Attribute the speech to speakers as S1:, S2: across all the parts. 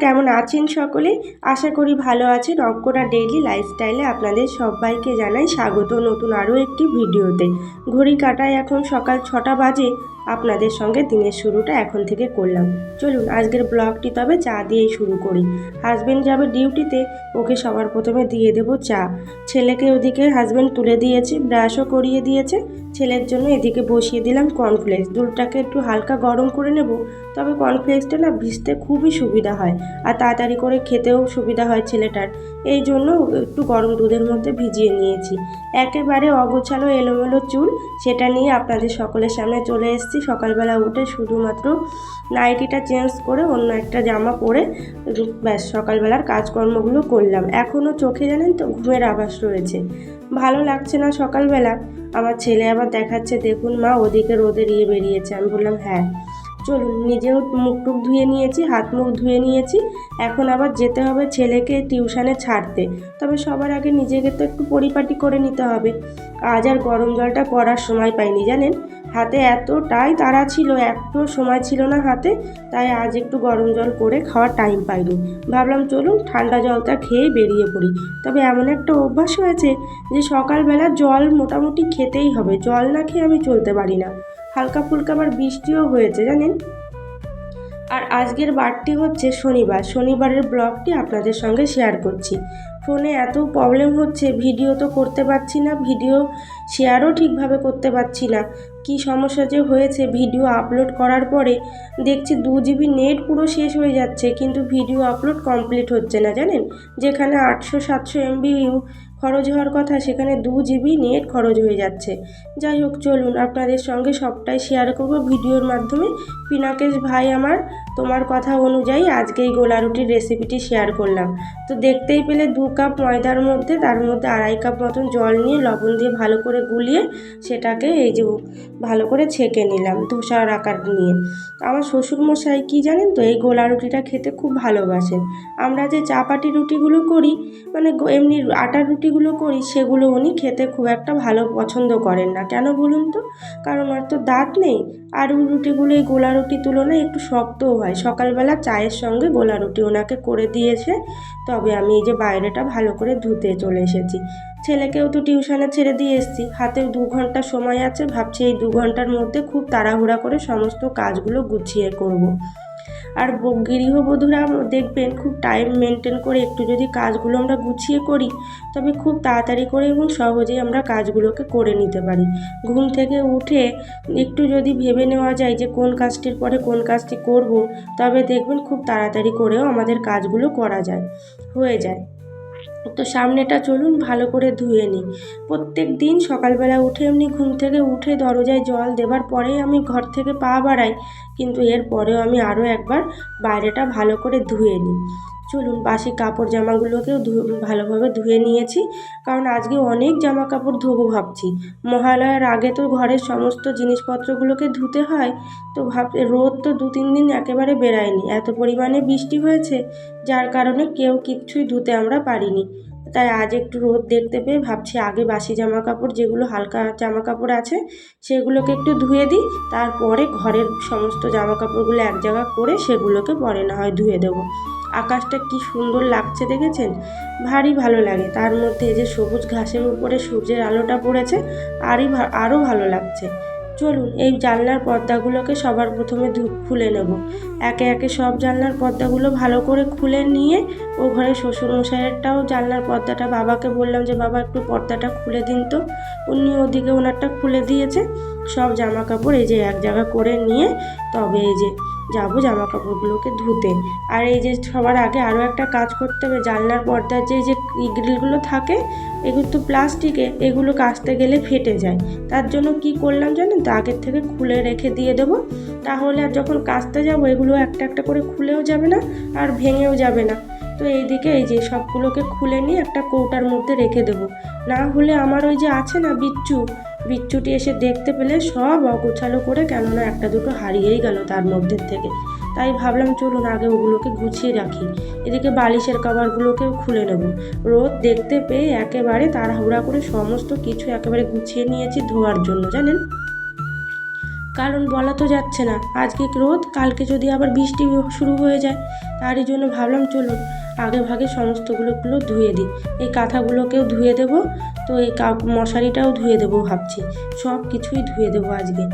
S1: কেমন আছেন সকলে? আশা করি ভালো আছেন। অঙ্কনা ডেইলি লাইফস্টাইলে আপনাদের সবাইকে জানাই স্বাগত নতুন আরও একটি ভিডিওতে। ঘড়ি কাটায় এখন সকাল ছটা বাজে। আপনাদের সঙ্গে দিনের শুরুটা এখন থেকে করলাম। চলুন, আজকের ব্লগটি তবে চা দিয়েই শুরু করি। হাজব্যান্ড যাবে ডিউটিতে, ওকে সবার প্রথমে দিয়ে দেবো চা। ছেলেকে ওদিকে হাজব্যান্ড তুলে দিয়েছে, ব্রাশও করিয়ে দিয়েছে। ছেলের জন্য এদিকে বসিয়ে দিলাম কর্নফ্লেক্স। দুধটাকে একটু হালকা গরম করে নেব, তবে কর্নফ্লেক্সটা না ভিজতে খুবই সুবিধা হয়, আর তাড়াতাড়ি করে খেতেও সুবিধা হয় ছেলেটার। এই জন্য একটু গরম দুধের মধ্যে ভিজিয়ে নিয়েছি। একেবারে অগোছালো এলোমেলো চুল, সেটা নিয়ে আপনাদের সকলের সামনে চলে এসেছি। সকালবেলা উঠে শুধুমাত্র নাইটিটা চেঞ্জ করে অন্য একটা জামা পরে ব্যাস, সকালবেলার কাজকর্মগুলো করলাম। এখনও চোখে জানেন তো, ঘুমের আভাস রয়েছে। ভালো লাগছে না সকালবেলা? আমার ছেলে আবার দেখাচ্ছে, দেখুন মা, ওদিকে রোদে ইয়ে বেরিয়েছে। আমি বললাম হ্যাঁ। চলুন, নিজেও মুখ টুক ধুয়ে নিয়েছি, হাত মুখ ধুয়ে নিয়েছি। এখন আবার যেতে হবে ছেলেকে টিউশানে ছাড়তে। তবে সবার আগে নিজেকে তো একটু পরিপাটি করে নিতে হবে। আজ আর গরম জলটা পড়ার সময় পাইনি, জানেন? হাতে এতটাই তাড়া ছিল একটু সময় ছিল না হাতে, তাই আজ একটু গরম জল করে খাওয়ার টাইম পাইনি। ভাবলাম, চলুন, ঠান্ডা জলটা খেয়ে বেরিয়ে পড়ি। তবে এমন একটা অভ্যাস হয়েছে যে সকালবেলা জল মোটামুটি খেতেই হবে, জল না খেয়ে আমি চলতে পারি না। হালকা ফুলকা আবার বৃষ্টিও হয়েছে, জানেন? আর আজকের বারটি হচ্ছে শনিবার। শনিবারের ব্লগটি আপনাদের সঙ্গে শেয়ার করছি। ফোনে এত প্রবলেম হচ্ছে, ভিডিও তো করতে পারছি না, ভিডিও শেয়ারও ঠিকভাবে করতে পারছি না। কি সমস্যা যে হয়েছে, ভিডিও আপলোড করার পরে দেখছি দু জিবি নেট পুরো শেষ হয়ে যাচ্ছে, কিন্তু ভিডিও আপলোড কমপ্লিট হচ্ছে না, জানেন? যেখানে আটশো সাতশো এমবি খরচ হওয়ার কথা সেখানে দু জিবি নেট খরচ হয়ে যাচ্ছে। যাই হোক, চলুন আপনাদের সঙ্গে সবটাই শেয়ার করব ভিডিওর মাধ্যমে। পিনাকেশ ভাই আমার তোমার কথা অনুযায়ী আজকে এই গোলা রুটির রেসিপিটি শেয়ার করলাম। তো দেখতেই পেলে দু কাপ ময়দার মধ্যে, তার মধ্যে আড়াই কাপ মতন জল নিয়ে লবণ দিয়ে ভালো করে গুলিয়ে সেটাকে এই যে ভালো করে ছেঁকে নিলাম ধোসার আকার নিয়ে। আমার শ্বশুরমশাই কী জানেন তো, এই গোলা রুটিটা খেতে খুব ভালোবাসেন আমরা যে চাপাটি রুটিগুলো করি মানে এমনি আটার রুটিগুলো করি, সেগুলো উনি খেতে খুব একটা ভালো পছন্দ করেন না। কেন বলুন তো? কারণ ওর তো দাঁত নেই। আর রুটিগুলো এই গোলা রুটির তুলনায় একটু শক্তও হয়। সকালবেলা চায়ের সঙ্গে গোলা রুটি ওনাকে করে দিয়েছে। তবে আমি এই যে বাইরেটা ভালো করে ধুতে চলে এসেছি। ছেলেকেও তো টিউশনে ছেড়ে দিয়ে এসেছি। হাতে দু ঘণ্টা সময় আছে। ভাবছি এই দু ঘণ্টার মধ্যে খুব তাড়াহুড়া করে সমস্ত কাজগুলো গুছিয়ে করব। আর গৃহবধূরা দেখবেন খুব টাইম মেনটেন করে একটু যদি কাজগুলো আমরা গুছিয়ে করি, তবে খুব তাড়াতাড়ি করে এবং সহজেই আমরা কাজগুলোকে করে নিতে পারি। ঘুম থেকে উঠে একটু যদি ভেবে নেওয়া যায় যে কোন কাজটির পরে কোন কাজটি করব, তবে দেখবেন খুব তাড়াতাড়ি করেও আমাদের কাজগুলো করা যায়, হয়ে যায়। তো সামনেটা চলুন ভালো করে ধুয়ে নিই। প্রত্যেক দিন সকালবেলা উঠে এমনি ঘুম থেকে উঠে দরজায় জল দেবার পরেই আমি ঘর থেকে পা বাড়াই, কিন্তু এর পরেও আমি আরও একবার বাইরেটা ভালো করে ধুয়ে নিই। চলুন বাসি কাপড় জামাগুলোকেও ভালোভাবে ধুয়ে নিয়েছি। কারণ আজকে অনেক জামা কাপড় ধোবো ভাবছি। মহালয়ার আগে তো ঘরের সমস্ত জিনিসপত্রগুলোকে ধুতে হয়, তো ভাব, রোদ তো দু তিন দিন একেবারে বেরায়নি এত পরিমাণে বৃষ্টি হয়েছে, যার কারণে কেউ কিচ্ছুই ধুতে আমরা পারিনি। তাই আজ একটু রোদ দেখতে পেয়ে ভাবছি আগে বাসি জামা কাপড়, যেগুলো হালকা জামা কাপড় আছে, সেগুলোকে একটু ধুয়ে দিই। তারপরে ঘরের সমস্ত জামা কাপড়গুলো এক জায়গা করে সেগুলোকে পরে না হয় ধুয়ে দেবো। আকাশটা কি সুন্দর লাগছে দেখেছেন? ভারী ভালো লাগে। তার মধ্যে যে সবুজ ঘাসের উপরে সূর্যের আলোটা পড়েছে, আরই আরও ভালো লাগছে। চলুন, এই জানলার পর্দাগুলোকে সবার প্রথমে খুলে নেব। একে একে সব জানলার পর্দাগুলো ভালো করে খুলে নিয়ে ও ঘরে শ্বশুরমশাইয়েরটাও জানলার পর্দাটা, বাবাকে বললাম যে, বাবা, একটু পর্দাটা খুলে দিন তো। উনি ওদিকে ওনারটা খুলে দিয়েছে। সব জামা কাপড় এই যে এক জায়গা করে নিয়ে, তবে এই যে যাব জামা কাপড়গুলোকে ধুতে। আর এই যে সবার আগে আরও একটা কাজ করতে হবে, জানলার পর্দার যে যে গ্রিলগুলো থাকে, এগুলো তো প্লাস্টিকে, এগুলো কাচতে গেলে ফেটে যায়। তার জন্য কি করলাম জানেন তো, আগের থেকে খুলে রেখে দিয়ে দেবো। তাহলে আর যখন কাচতে যাব, এগুলো একটা একটা করে খুলেও যাবে না, আর ভেঙেও যাবে না। তো এইদিকে এই যে সবগুলোকে খুলে নিয়ে একটা কৌটার মধ্যে রেখে দেবো। না হলে আমার ওই যে আছে না, বিচ্ছু বিচ্ছুটি এসে দেখতে পেলে সব অগোছালো করে কেননা একটা দুটো হারিয়েই গেল তার মধ্যে থেকে। তাই ভাবলাম চলুন আগে ওগুলোকে গুছিয়ে রাখি। এদিকে বালিশের কাবারগুলোকেও খুলে নেব। রোদ দেখতে পেয়ে একেবারে তাড়াহুড়া করে সমস্ত কিছু একেবারে গুছিয়ে নিয়েছি ধোয়ার জন্য, জানেন? কারণ বলা তো যাচ্ছে না, আজকে রোদ, কালকে যদি আবার বৃষ্টি শুরু হয়ে যায়। তারই জন্য ভাবলাম চলুন আগে ভাগে সমস্তগুলোগুলো ধুয়ে দিই। এই কাঁথাগুলোকেও ধুয়ে দেবো, তো এই মশারিটাও ধুয়ে দেবো ভাবছি। সব কিছুই ধুয়ে দেবো আজকে।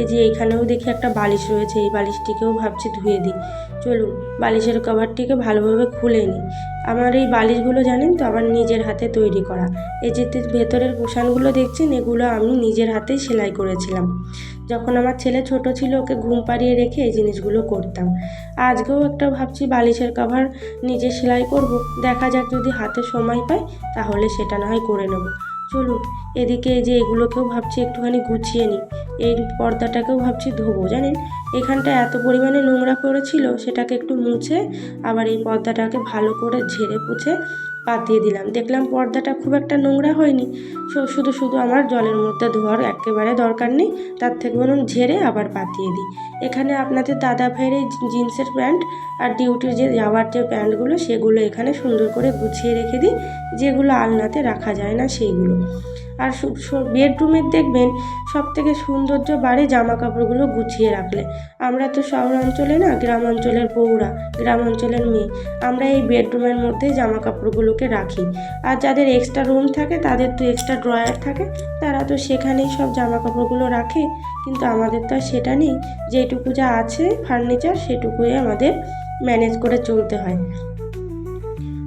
S1: এই যে এইখানেও দেখি একটা বালিশ রয়েছে, এই বালিশটিকেও ভাবছি ধুয়ে দিই। চলুন, বালিশের কভারটিকে ভালোভাবে খুলে নিই। আমার এই বালিশগুলো জানেন তো, আমার নিজের হাতে তৈরি করা। এই যে ভেতরের পোষানগুলো দেখছেন, এগুলো আমি নিজের হাতেই সেলাই করেছিলাম। যখন আমার ছেলে ছোট ছিল, ওকে ঘুম পাড়িয়ে রেখে এই জিনিসগুলো করতাম। আজকেও একটা ভাবছি বালিশের কভার নিজে সেলাই করব। দেখা যাক যদি হাতে সময় পাই, তাহলে সেটা না হয় করে নেব। চলুন, এদিকে এই যে এগুলোকেও ভাবছি একটুখানি গুছিয়ে নিই। এই পর্দাটাকেও ভাবছি ধোবো, জানেন? এখানটা এত পরিমাণে নোংরা পড়েছিল, সেটাকে একটু মুছে আবার এই পর্দাটাকে ভালো করে ঝেড়ে পুছে পাতিয়ে দিলাম। দেখলাম পর্দাটা খুব একটা নোংরা হয়নি। শুধু শুধু আমার জলের মধ্যে ধোয়ার একেবারে দরকার নেই। তার থেকে বরং ঝেড়ে আবার পাতিয়ে দিই। এখানে আপনাদের দাদা ভাইয়ের এই জিন্সের প্যান্ট আর ডিউটির যে যাওয়ার যে প্যান্টগুলো, সেগুলো এখানে সুন্দর করে গুছিয়ে রেখে দিই। যেগুলো আলনাতে রাখা যায় না, সেইগুলো। আর বেডরুমের দেখবেন সব থেকে সৌন্দর্য বাড়ে জামা কাপড়গুলো গুছিয়ে রাখলে। আমরা তো শহর অঞ্চলে না গ্রাম অঞ্চলের বউরা গ্রাম অঞ্চলের মেয়ে, আমরা এই বেডরুমের মধ্যে জামা কাপড়গুলোকে রাখি। আর যাদের এক্সট্রা রুম থাকে, তাদের তো এক্সট্রা ড্রয়ার থাকে, তারা তো সেখানেই সব জামা কাপড়গুলো রাখে। কিন্তু আমাদের তো আর সেটা নেই, যেটুকু যা আছে ফার্নিচার সেটুকুই আমাদের ম্যানেজ করে চলতে হয়।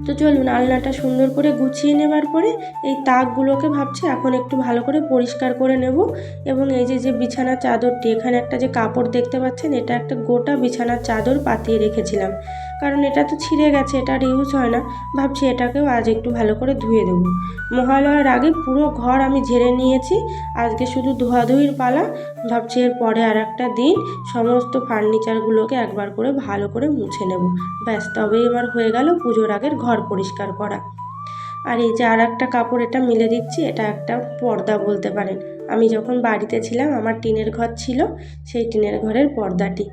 S1: তো চলুন আলনাটা সুন্দর করে গুছিয়ে নেবার পরে এই তাকগুলোকে ভাবছি এখন একটু ভালো করে পরিষ্কার করে নেব। এবং এই যে যে বিছানা চাদরটি, এখানে একটা যে কাপড় দেখতে পাচ্ছেন, এটা একটা গোটা বিছানার চাদর পাতিয়ে রেখেছিলাম। কারণ এটা তো ছিঁড়ে গেছে, এটা আর ইউজ হয় না। ভাবছি এটাকেও আজ একটু ভালো করে ধুয়ে দেবো। মহালয়ার আগে পুরো ঘর আমি ঝেড়ে নিয়েছি, আজকে শুধু ধোয়াধুয়ির পালা। ভাবছি এর পরে আর একটা দিন সমস্ত ফার্নিচারগুলোকে একবার করে ভালো করে মুছে নেব। ব্যাস, তবেই আমার হয়ে গেল পুজোর আগের ঘর পরিষ্কার করা। আর এই যে আর একটা কাপড় এটা মিলে দিচ্ছি, এটা একটা পর্দা বলতে পারেন। আমি যখন বাড়িতে ছিলাম, আমার টিনের ঘর ছিল, সেই টিনের ঘরের পর্দাটি।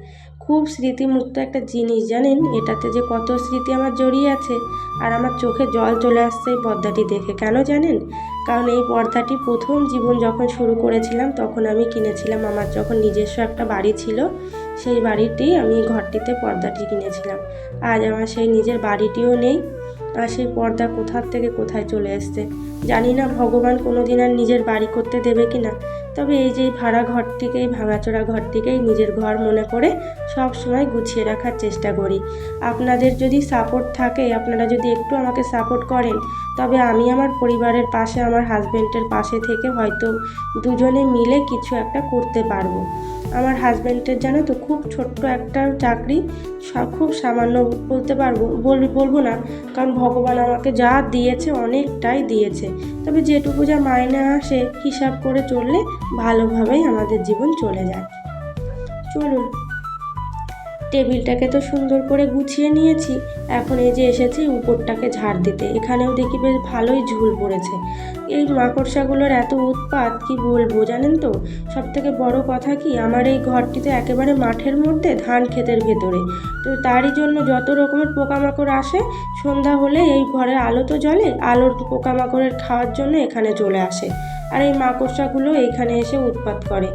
S1: খুব স্মৃতিমুক্ত একটা জিনিস, জানেন? এটাতে যে কত স্মৃতি আমার জড়িয়ে আছে আর আমার চোখে জল চলে আসছে এই পর্দাটি দেখে। কেন জানেন? কারণ এই পর্দাটি প্রথম জীবন যখন শুরু করেছিলাম, তখন আমি কিনেছিলাম। আমার যখন নিজস্ব একটা বাড়ি ছিল, সেই বাড়িটি আমি ঘরটিতে পর্দাটি কিনেছিলাম। আজ আমার সেই নিজের বাড়িটিও নেই। আর সেই পর্দা কোথার থেকে কোথায় চলে এসছে? জানি না ভগবান কোনো দিন আর নিজের বাড়ি করতে দেবে কি না। তবে এই যে ভাড়া ঘরটিকেই ভাঙাচোরা ঘরটিকেই নিজের ঘর মনে করে সব সময় গুছিয়ে রাখার চেষ্টা করি। আপনাদের যদি সাপোর্ট থাকে, আপনারা যদি একটু আমাকে সাপোর্ট করেন, তবে আমি আমার পরিবারের পাশে, আমার হাজব্যান্ডের পাশে থেকে হয়তো দুজনে মিলে কিছু একটা করতে পারব। আমার হাজব্যান্ডের জানো তো খুব ছোট্ট একটা চাকরি খুব সামান্য বলতে পারব, বল, বলব না, কারণ ভগবান আমাকে যা দিয়েছে অনেকটাই দিয়েছে। তবে যেটুকু যা মাইনে আসে হিসাব করে চললে ভালোভাবেই আমাদের জীবন চলে যায়। চলুন টেবিলটাকে তো সুন্দর করে গুছিয়ে নিয়েছি। এখন এই যে এসেছি, উপরটাকে ঝাড় দিতে। এখানেও দেখি বেশ ভালোই ঝুল পড়েছে। এই মাকড়সাগুলোর এত উৎপাত, কি বলব জানেন তো? সব থেকে বড় কথা কি, আমার এই ঘরটিতে একেবারে মাঠের মধ্যে ধান ক্ষেতের ভেতরে। তো তারই জন্য যত রকমের পোকামাকড় আসে, সন্ধ্যা হলে এই ঘরে আলো তো জ্বলে, আলোর পোকামাকড়ের খাওয়ার জন্য এখানে চলে আসে। আর এই মাকড়সাগুলো এখানে এসে উৎপাত করে।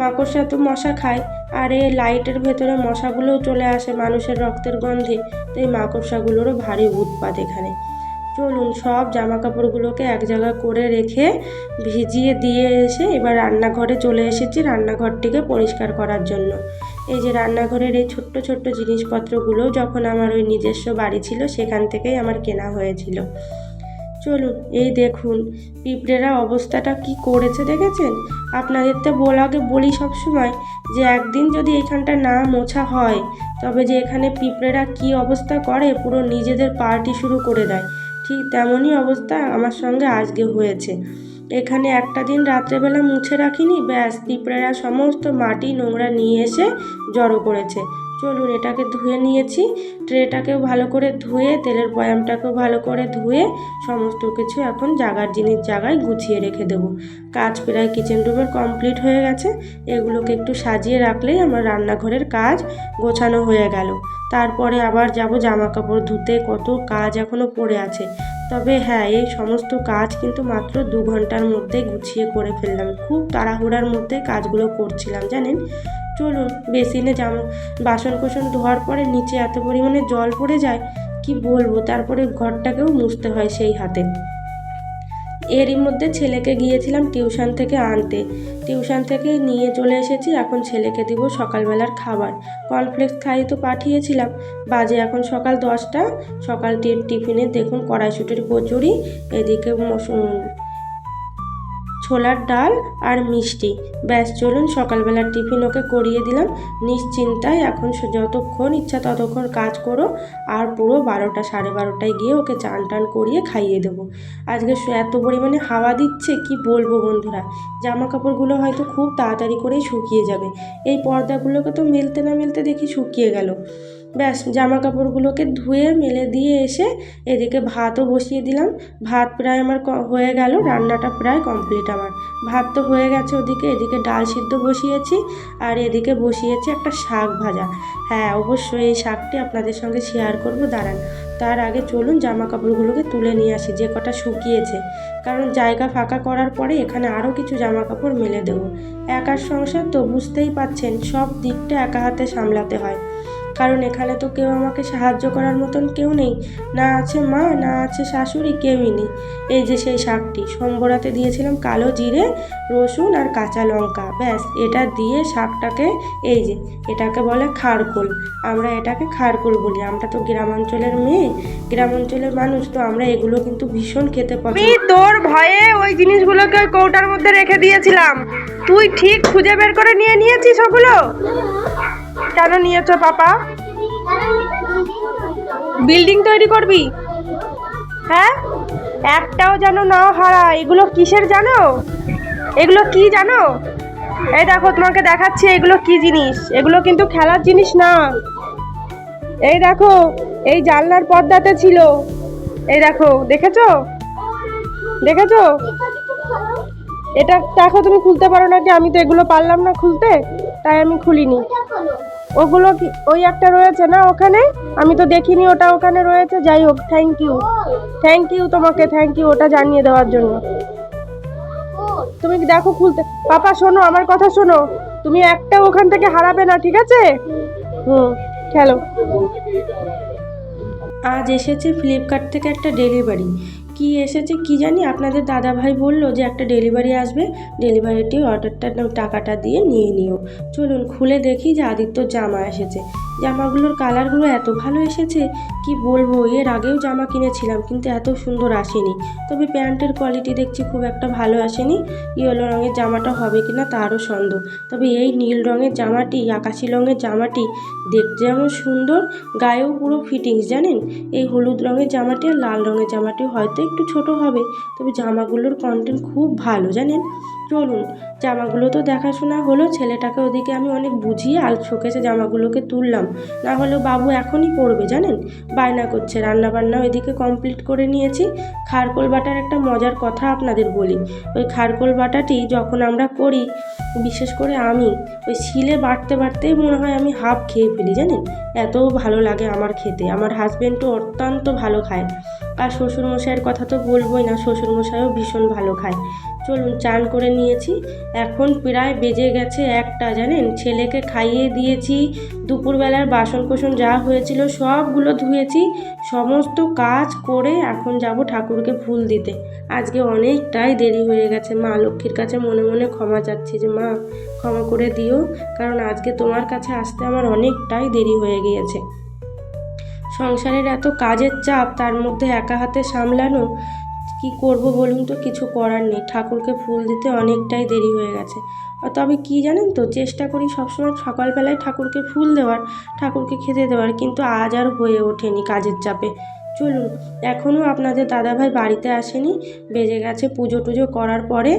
S1: মাকড়সা তো মশা খায়। আর এই লাইটের ভেতরে মশাগুলোও চলে আসে মানুষের রক্তের গন্ধে। তো এই মাকড়সাগুলোরও ভারী উৎপাত এখানে। চলুন, সব জামা কাপড়গুলোকে এক জায়গায় করে রেখে ভিজিয়ে দিয়ে এসে এবার রান্নাঘরে চলে এসেছি রান্নাঘরটিকে পরিষ্কার করার জন্য। এই যে রান্নাঘরের এই ছোট্ট ছোট্ট জিনিসপত্রগুলো যখন আমার ওই নিজস্ব বাড়ি ছিল, সেখান থেকেই আমার কেনা হয়েছিল। চলুন, এই দেখুন, পিঁপড়েরা অবস্থাটা কি করেছে দেখেছেন? আপনাদের তো বলাকে বলি সব সময় যে একদিন যদি এখানটা না মোছা হয়, তবে যে এখানে পিঁপড়েরা কি অবস্থা করে পুরো নিজেদের পার্টি শুরু করে দেয়। ঠিক তেমনই অবস্থা আমার সঙ্গে আজকে হয়েছে। এখানে একটা দিন রাত্রেবেলা মুছে রাখিনি, ব্যাস পিঁপড়েরা সমস্ত মাটি নোংরা নিয়ে এসে জড়ো করেছে। চলুন এটাকে ধুয়ে নিয়েছি। ট্রেটাকেও ভালো করে ধুয়ে, তেলের বয়ামটাকেও ভালো করে ধুয়ে সমস্ত কিছু এখন জাগার জিনিস জায়গায় গুছিয়ে রেখে দেবো। কাজ প্রায় কিচেন রুমের কমপ্লিট হয়ে গেছে। এগুলোকে একটু সাজিয়ে রাখলেই আমার রান্নাঘরের কাজ গোছানো হয়ে গেল। তারপরে আবার যাব জামা কাপড় ধুতে, কত কাজ এখনও পড়ে আছে। তবে হ্যাঁ এই সমস্ত কাজ কিন্তু মাত্র দু ঘণ্টার মধ্যে গুছিয়ে করে ফেললাম। খুব তাড়াহুড়ার মধ্যে কাজগুলো করছিলাম, জানেন? চলুন, বেসিনে জামা বাসন কোসন ধোয়ার পরে নিচে এত পরিমাণে জল পড়ে যায়, কি বলব? তারপরে ঘরটাকেও মুছতে হয় সেই হাতে। এরই মধ্যে ছেলেকে গিয়েছিলাম টিউশন থেকে আনতে। টিউশন থেকে নিয়ে চলে এসেছি, এখন ছেলেকে দিব সকালবেলার খাবার। কর্নফ্লেক্স খাই তো পাঠিয়েছিলাম। বাজে এখন সকাল দশটা, সকাল টিফিনে দেখুন কড়াইশুটির কচুরি, এদিকে ছোলার ডাল আর মিষ্টি। ব্যাস, চলুন সকালবেলার টিফিন ওকে করিয়ে দিলাম। নিশ্চিন্তায় এখন যতক্ষণ ইচ্ছা ততক্ষণ কাজ করো আর পুরো বারোটা, সাড়ে বারোটায় গিয়ে ওকে চান টান করিয়ে খাইয়ে দেবো। আজকে এত পরিমাণে হাওয়া দিচ্ছে, কি বলব বন্ধুরা? জামা কাপড়গুলো হয়তো খুব তাড়াতাড়ি করেই শুকিয়ে যাবে। এই পর্দাগুলোকে তো মেলতে না মেলতে দেখি শুকিয়ে গেল। ব্যাস জামা কাপড়গুলোকে ধুয়ে মেলে দিয়ে এসে এদিকে ভাতও বসিয়ে দিলাম। ভাত প্রায় আমার হয়ে গেল, রান্নাটা প্রায় কমপ্লিট আমার। ভাত তো হয়ে গেছে ওদিকে, এদিকে ডাল সিদ্ধ বসিয়েছি আর এদিকে বসিয়েছি একটা শাক ভাজা। হ্যাঁ অবশ্যই এই শাকটি আপনাদের সঙ্গে শেয়ার করব, দাঁড়ান। তার আগে চলুন জামা কাপড়গুলোকে তুলে নিয়ে আসি, যে কটা শুকিয়েছে। কারণ জায়গা ফাঁকা করার পরে এখানে আরও কিছু জামা কাপড় মেলে দেবো। একার সংসার তো বুঝতেই পাচ্ছেন, সব দিকটা একা হাতে সামলাতে হয়। কারণ এখানে তো কেউ আমাকে সাহায্য করার মতন কেউ নেই। না আছে মা না আছে শাশুড়ি কেউই নেই। এই যে সেই শাকটি সম্বরাতে দিয়েছিলাম কালো জিরে রসুন আর কাঁচা লঙ্কা। ব্যাস এটা দিয়ে শাকটাকে এই যে এটাকে বলে খারকোল। আমরা এটাকে খারকোল বলি। আমরা তো গ্রামাঞ্চলের মেয়ে। গ্রামাঞ্চলের মানুষ তো আমরা এগুলো কিন্তু ভীষণ খেতে
S2: আমি তোর ভয়ে ওই জিনিসগুলোকে ওই কৌটার মধ্যে রেখে দিয়েছিলাম। তুই ঠিক খুঁজে বের করে নিয়ে নিয়েছিস ওগুলো? কেন নিয়েছো পাপা? বিল্ডিং তৈরি করবি? হ্যাঁ? একটাও যেন না হারা এগুলো কিসের জানো? এগুলো কি জানো? এই দেখো, তোমাকে দেখাচ্ছি, এগুলো কি জিনিস? এগুলো কিন্তু খেলার জিনিস না। এই দেখো, এই জানলার পর্দাতে ছিল। এই দেখো, দেখেছ? দেখেছ? এটা দেখো তুমি খুলতে পারো নাকি? আমি তো এগুলো পারলাম না খুলতে তাই আমি খুলিনি। ওগুলো কি ওই একটা রয়েছে না ওখানে? আমি তো দেখিনি ওটা ওখানে রয়েছে যাই হোক থ্যাংক ইউ থ্যাংক ইউ তোমাকে থ্যাংক ইউ ওটা জানিয়ে দেওয়ার জন্য। তুমি কি দেখো খুলতে পাপা শোনো আমার কথা শোনো। তুমি একটা ওখান থেকে হারাবে না ঠিক আছে? হুম খেলো।
S1: আজ এসেছে ফ্লিপকার্ট থেকে একটা ডেলিভারি কি এসেছে কি জানি আপনাদের দাদা ভাই বলল যে একটা ডেলিভারি আসবে ডেলিভারিটি অর্ডারটা, টাকাটা দিয়ে নিয়ে নিও। চলুন খুলে দেখি যে আদিত্য জামা এসেছে। জামাগুলোর কালারগুলো এত ভালো এসেছে, কি বলব? এর আগেও জামা কিনেছিলাম, কিন্তু এত সুন্দর আসেনি। তবে প্যান্টের কোয়ালিটি দেখছি খুব একটা ভালো আসেনি। ইয়েলো রঙের জামাটা হবে কিনা তারও সন্দেহ। তবে এই নীল রঙের জামাটি, আকাশি রঙের জামাটি দেখতে যেমন সুন্দর, গায়েও পুরো ফিটিংস জানেন? এই হলুদ রঙের জামাটি আর লাল রঙের জামাটি হয়তো একটু ছোট হবে, তবে জামাগুলোর কন্টেন্ট খুব ভালো, জানেন? চলুন, জামাগুলো তো দেখাশোনা হলো, ছেলেটাকে ওদিকে আমি অনেক বুঝিয়ে আল শোকেছে জামাগুলোকে তুললাম। না হলেও বাবু এখনই পড়বে জানেন? বায়না করছে রান্না বান্না ওইদিকে কমপ্লিট করে নিয়েছি। খারকোল বাটার একটা মজার কথা আপনাদের বলি। ওই খারকোল বাটাটি যখন আমরা করি, বিশেষ করে আমি, ওই শিলে বাটতে বাটতেই মনে হয় আমি হাফ খেয়ে ফেলি জানেন? এত ভালো লাগে আমার খেতে। আমার হাজবেন্ডও অত্যন্ত ভালো খায়। আর শ্বশুরমশাইয়ের কথা তো বলবোই না, শ্বশুরমশাইও ভীষণ ভালো খায়। চলুন, চান করে নিয়েছি। এখন প্রায় বেজে গেছে একটা, জানেন? ছেলেকে খাইয়ে দিয়েছি, দুপুরবেলার বাসন কোসন যা হয়েছিল সবগুলো ধুয়েছি, সমস্ত কাজ করে এখন যাব ঠাকুরকে ফুল দিতে। আজকে অনেকটাই দেরি হয়ে গেছে। মা লক্ষ্মীর কাছে মনে মনে ক্ষমা চাচ্ছি যে, মা, ক্ষমা করে দিও, কারণ আজকে তোমার কাছে আসতে আমার অনেকটাই দেরি হয়ে গিয়েছে। সংসারের এত কাজের চাপ, তার মধ্যে একা হাতে সামলানো কি করব বলুন তো? কিছু করার নেই। ঠাকুরকে ফুল দিতে অনেকটাই দেরি হয়ে গেছে। তবে কি জানেন তো, চেষ্টা করি সবসময় সকালবেলায় ঠাকুরকে ফুল দেওয়ার, ঠাকুরকে খেতে দেওয়ার, কিন্তু আজ আর হয়ে ওঠেনি কাজের চাপে। চলুন এখনও আপনাদের দাদাভাই বাড়িতে আসেনি, বেজে গেছে পুজো টুজো করার পরে,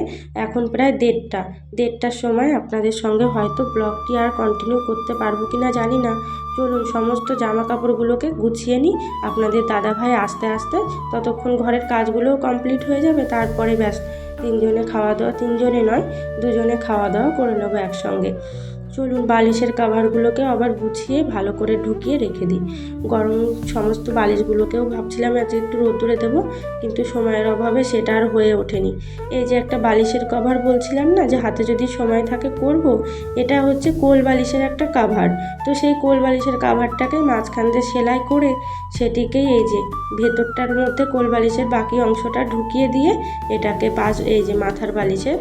S1: এখন প্রায় দেড়টা। দেড়টার সময় আপনাদের সঙ্গে হয়তো ব্লগটি আর কন্টিনিউ করতে পারব কি না জানি না। চলুন, সমস্ত জামা কাপড়গুলোকে গুছিয়ে নিই। আপনাদের দাদাভাই আসতে আসতে ততক্ষণ ঘরের কাজগুলোও কমপ্লিট হয়ে যাবে, তারপরে ব্যাস, তিনজনে খাওয়া দাওয়া, তিনজনে নয়, দুজনে খাওয়া দাওয়া করে নেব একসঙ্গে। চলুন বালিশের কাভারগুলোকে আবার গুছিয়ে ভালো করে ঢুকিয়ে রেখে দিই। গরম সমস্ত বালিশগুলোকেও ভাবছিলাম আজ একটু রোদ্দুরে দেবো, কিন্তু সময়ের অভাবে সেটা আর হয়ে ওঠেনি। এই যে একটা বালিশের কভার বলছিলাম না, যে হাতে যদি সময় থাকে করব, এটা হচ্ছে কোল বালিশের একটা কাভার তো সেই কোল বালিশের কাভারটাকে মাঝখান দিয়ে সেলাই করে সেটিকেই এই যে ভেতরটার মধ্যে কোল বালিশের বাকি অংশটা ঢুকিয়ে দিয়ে এটাকে পাশ, এই যে মাথার বালিশের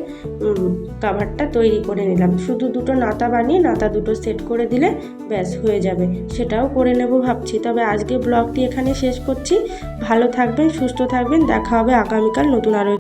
S1: কাভারটা তৈরি করে নিলাম। শুধু দুটো নাতা বানিয়ে নাতা দুটো সেট করে দিলে ব্যাস হয়ে যাবে। সেটাও করে নেব ভাবছি। তবে আজকে ব্লগটি এখানে শেষ করছি। ভালো থাকবেন, সুস্থ থাকবেন। দেখা হবে আগামীকাল নতুন আরও